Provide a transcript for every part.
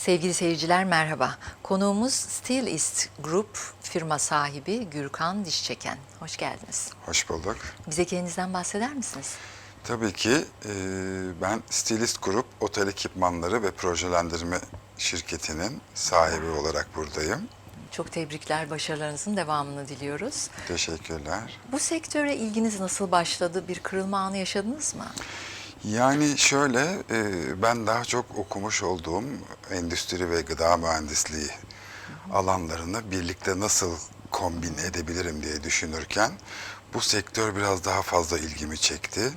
Sevgili seyirciler merhaba. Konuğumuz Steel East Group firma sahibi Gürkan Dişçeken. Hoş geldiniz. Hoş bulduk. Bize kendinizden bahseder misiniz? Tabii ki e, ben Stilist Grup Otel Ekipmanları ve Projelendirme şirketinin sahibi olarak buradayım. Çok tebrikler, başarılarınızın devamını diliyoruz. Teşekkürler. Bu sektöre ilginiz nasıl başladı? Bir kırılma anı yaşadınız mı? Yani şöyle, e, ben daha çok okumuş olduğum endüstri ve gıda mühendisliği alanlarını birlikte nasıl kombine edebilirim diye düşünürken bu sektör biraz daha fazla ilgimi çekti.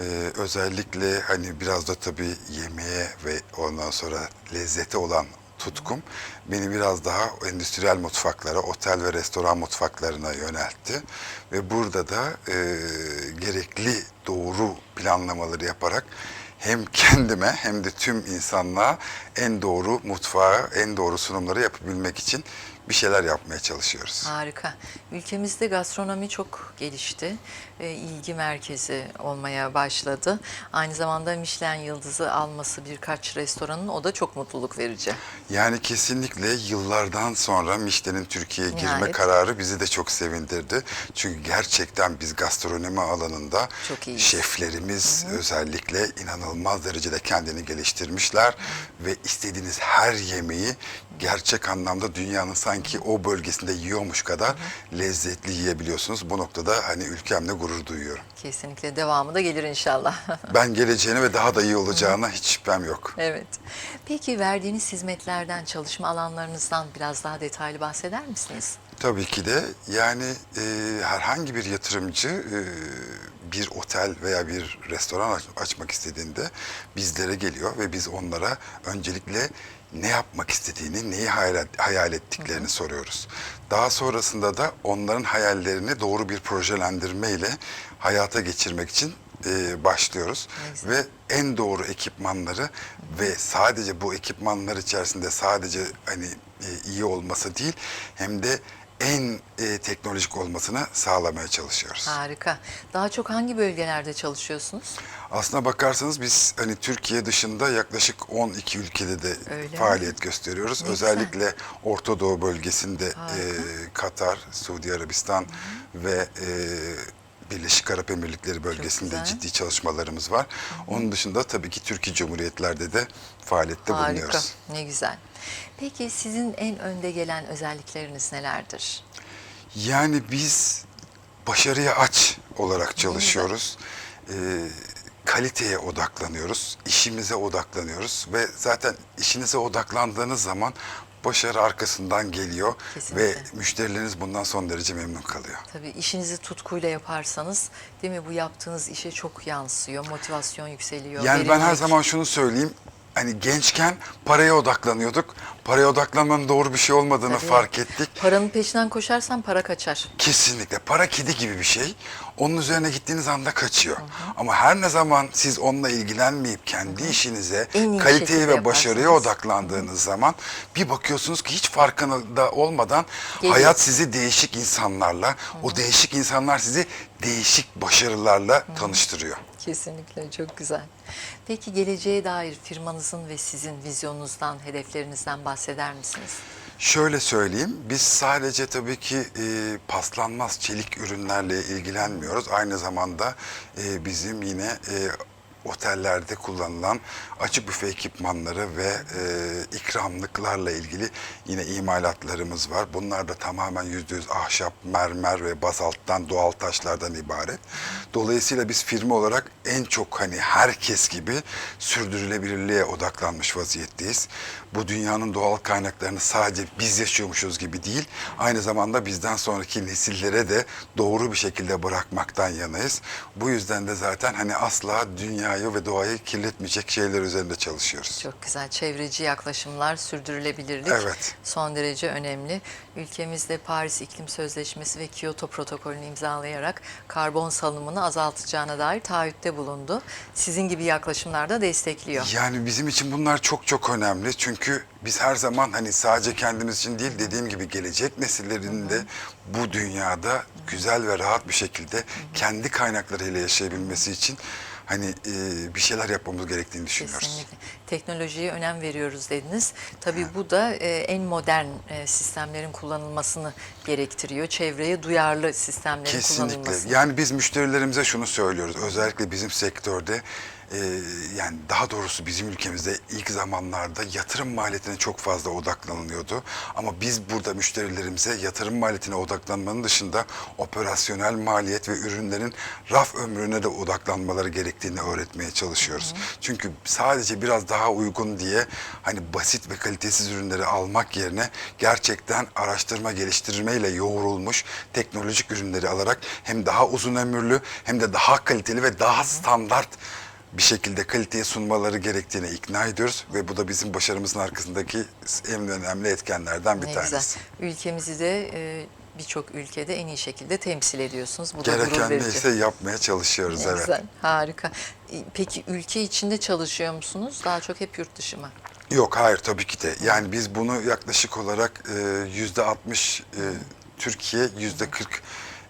Ee, özellikle hani biraz da tabii yemeğe ve ondan sonra lezzete olan tutkum beni biraz daha endüstriyel mutfaklara, otel ve restoran mutfaklarına yöneltti. Ve burada da e, gerekli doğru planlamaları yaparak hem kendime hem de tüm insanlığa en doğru mutfağı, en doğru sunumları yapabilmek için bir şeyler yapmaya çalışıyoruz. Harika. Ülkemizde gastronomi çok gelişti. ve ilgi merkezi olmaya başladı. Aynı zamanda Michelin yıldızı alması birkaç restoranın o da çok mutluluk verici. Yani kesinlikle yıllardan sonra Michelin'in Türkiye'ye girme Nihayet. kararı bizi de çok sevindirdi. Çünkü gerçekten biz gastronomi alanında Çok iyiyiz. şeflerimiz özellikle inanılmaz derecede kendini geliştirmişler ve istediğiniz her yemeği gerçek anlamda dünyanın sanki o bölgesinde yiyormuş kadar lezzetli yiyebiliyorsunuz. Bu noktada hani ülkemle gurur duyuyorum. Kesinlikle devamı da gelir inşallah. Ben geleceğini ve daha da iyi olacağına hiç şüphem yok. evet. Peki verdiğiniz hizmetlerden, çalışma alanlarınızdan biraz daha detaylı bahseder misiniz? Tabii ki de yani e, herhangi bir yatırımcı e, bir otel veya bir restoran aç- açmak istediğinde bizlere geliyor ve biz onlara öncelikle ne yapmak istediğini, neyi hayal, hayal ettiklerini soruyoruz. Daha sonrasında da onların hayallerini doğru bir projelendirme ile hayata geçirmek için e, başlıyoruz. Ne güzel. Ve en doğru ekipmanları ve sadece bu ekipmanlar içerisinde sadece hani e, iyi olması değil hem de en e, teknolojik olmasını sağlamaya çalışıyoruz. Harika. Daha çok hangi bölgelerde çalışıyorsunuz? Aslına bakarsanız biz hani Türkiye dışında yaklaşık 12 ülkede de Öyle mi? faaliyet gösteriyoruz. Ne Özellikle Orta Doğu bölgesinde e. Katar, Suudi Arabistan ve e, Birleşik Arap Emirlikleri bölgesinde ciddi çalışmalarımız var. Onun dışında tabii ki Türkiye Cumhuriyetlerde de faaliyette Harika. bulunuyoruz. Ne güzel. Peki sizin en önde gelen özellikleriniz nelerdir? Yani biz başarıya aç olarak çalışıyoruz. Ee, kaliteye odaklanıyoruz, işimize odaklanıyoruz ve zaten işinize odaklandığınız zaman başarı arkasından geliyor Kesinlikle. ve müşterileriniz bundan son derece memnun kalıyor. Tabii işinizi tutkuyla yaparsanız değil mi bu yaptığınız işe çok yansıyor, motivasyon yükseliyor. Yani ben her zaman şunu söyleyeyim. Hani gençken paraya odaklanıyorduk. Paraya odaklanmanın doğru bir şey olmadığını Tabii. fark ettik. Paranın peşinden koşarsan para kaçar. Kesinlikle. Para kedi gibi bir şey. Onun üzerine gittiğiniz anda kaçıyor. Ama her ne zaman siz onunla ilgilenmeyip kendi işinize, En iyi kaliteye ve başarıya odaklandığınız zaman bir bakıyorsunuz ki hiç farkında olmadan Geliyor. hayat sizi değişik insanlarla, o değişik insanlar sizi değişik başarılarla tanıştırıyor. Kesinlikle çok güzel. Peki geleceğe dair firmanızın ve sizin vizyonunuzdan, hedeflerinizden bahseder misiniz? Şöyle söyleyeyim, biz sadece tabii ki e, paslanmaz çelik ürünlerle ilgilenmiyoruz. Aynı zamanda e, bizim yine e, otellerde kullanılan açık büfe ekipmanları ve e, ikramlıklarla ilgili yine imalatlarımız var. Bunlar da tamamen yüzde yüz ahşap, mermer ve bazalttan, doğal taşlardan ibaret. Dolayısıyla biz firma olarak en çok hani herkes gibi sürdürülebilirliğe odaklanmış vaziyetteyiz. Bu dünyanın doğal kaynaklarını sadece biz yaşıyormuşuz gibi değil, aynı zamanda bizden sonraki nesillere de doğru bir şekilde bırakmaktan yanayız. Bu yüzden de zaten hani asla dünyayı ve doğayı kirletmeyecek şeyler üzerinde çalışıyoruz. Çok güzel. Çevreci yaklaşımlar, sürdürülebilirlik Evet. son derece önemli. Ülkemizde Paris İklim Sözleşmesi ve Kyoto Protokolünü imzalayarak karbon salınımını azaltacağına dair taahhütte bulundu. Sizin gibi yaklaşımlar da destekliyor. Yani bizim için bunlar çok çok önemli. Çünkü biz her zaman hani sadece kendimiz için değil dediğim gibi gelecek nesillerin de bu dünyada güzel ve rahat bir şekilde kendi kaynaklarıyla yaşayabilmesi için hani e, bir şeyler yapmamız gerektiğini düşünüyoruz. Kesinlikle. Teknolojiye önem veriyoruz dediniz. Tabii bu da e, en modern e, sistemlerin kullanılmasını gerektiriyor. Çevreye duyarlı sistemlerin Kesinlikle. kullanılmasını. Yani biz müşterilerimize şunu söylüyoruz. Özellikle bizim sektörde e, yani daha doğrusu bizim ülkemizde ilk zamanlarda yatırım maliyetine çok fazla odaklanılıyordu. Ama biz burada müşterilerimize yatırım maliyetine odaklanmanın dışında operasyonel maliyet ve ürünlerin raf ömrüne de odaklanmaları gerektiğini öğretmeye çalışıyoruz. Çünkü sadece biraz daha uygun diye hani basit ve kalitesiz ürünleri almak yerine gerçekten araştırma geliştirmeyle yoğrulmuş teknolojik ürünleri alarak hem daha uzun ömürlü hem de daha kaliteli ve daha standart bir şekilde kaliteye sunmaları gerektiğine ikna ediyoruz ve bu da bizim başarımızın arkasındaki en önemli etkenlerden bir Ne tanesi. güzel. Ülkemizi de e, birçok ülkede en iyi şekilde temsil ediyorsunuz. Bu Gereken neyse yapmaya çalışıyoruz Ne evet. güzel, harika. E, Peki ülke içinde çalışıyor musunuz? Daha çok hep yurt dışı mı? Yok hayır tabii ki de. Yani biz bunu yaklaşık olarak e, yüzde 60 Türkiye, yüzde 40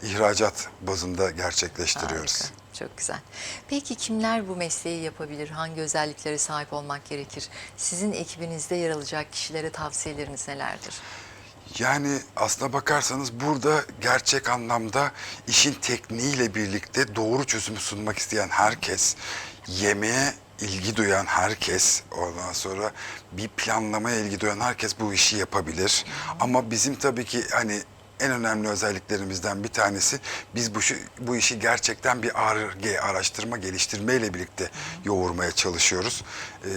ihracat bazında gerçekleştiriyoruz. Harika, çok güzel. Peki kimler bu mesleği yapabilir? Hangi özelliklere sahip olmak gerekir? Sizin ekibinizde yer alacak kişilere tavsiyeleriniz nelerdir? Yani aslına bakarsanız burada gerçek anlamda işin tekniğiyle birlikte doğru çözümü sunmak isteyen herkes, yemeğe ilgi duyan herkes, ondan sonra bir planlamaya ilgi duyan herkes bu işi yapabilir. Ama bizim tabii ki hani en önemli özelliklerimizden bir tanesi biz bu, bu işi gerçekten bir ARGE araştırma geliştirmeyle birlikte yoğurmaya çalışıyoruz. Ee,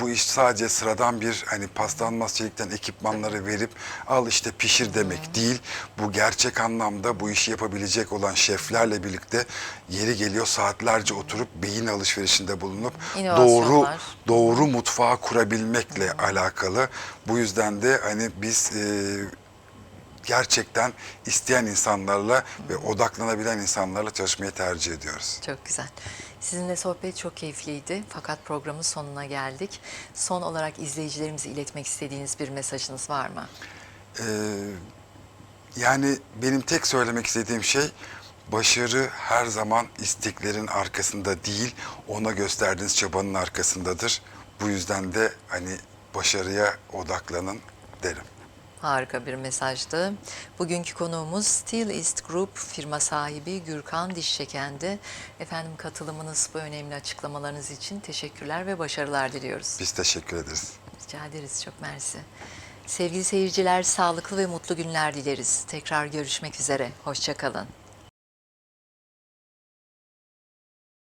bu iş sadece sıradan bir hani paslanmaz çelikten ekipmanları verip al işte pişir demek değil. Bu gerçek anlamda bu işi yapabilecek olan şeflerle birlikte yeri geliyor saatlerce oturup beyin alışverişinde bulunup doğru doğru mutfağı kurabilmekle alakalı. Bu yüzden de hani biz e, gerçekten isteyen insanlarla ve odaklanabilen insanlarla çalışmayı tercih ediyoruz. Çok güzel. Sizinle sohbet çok keyifliydi fakat programın sonuna geldik. Son olarak izleyicilerimize iletmek istediğiniz bir mesajınız var mı? Ee, yani benim tek söylemek istediğim şey başarı her zaman isteklerin arkasında değil, ona gösterdiğiniz çabanın arkasındadır. Bu yüzden de hani başarıya odaklanın derim. Harika bir mesajdı. Bugünkü konuğumuz Steel East Group firma sahibi Gürkan Dişçekendi. Efendim katılımınız, bu önemli açıklamalarınız için teşekkürler ve başarılar diliyoruz. Biz teşekkür ederiz. Rica ederiz, çok mersi. Sevgili seyirciler, sağlıklı ve mutlu günler dileriz. Tekrar görüşmek üzere, hoşçakalın.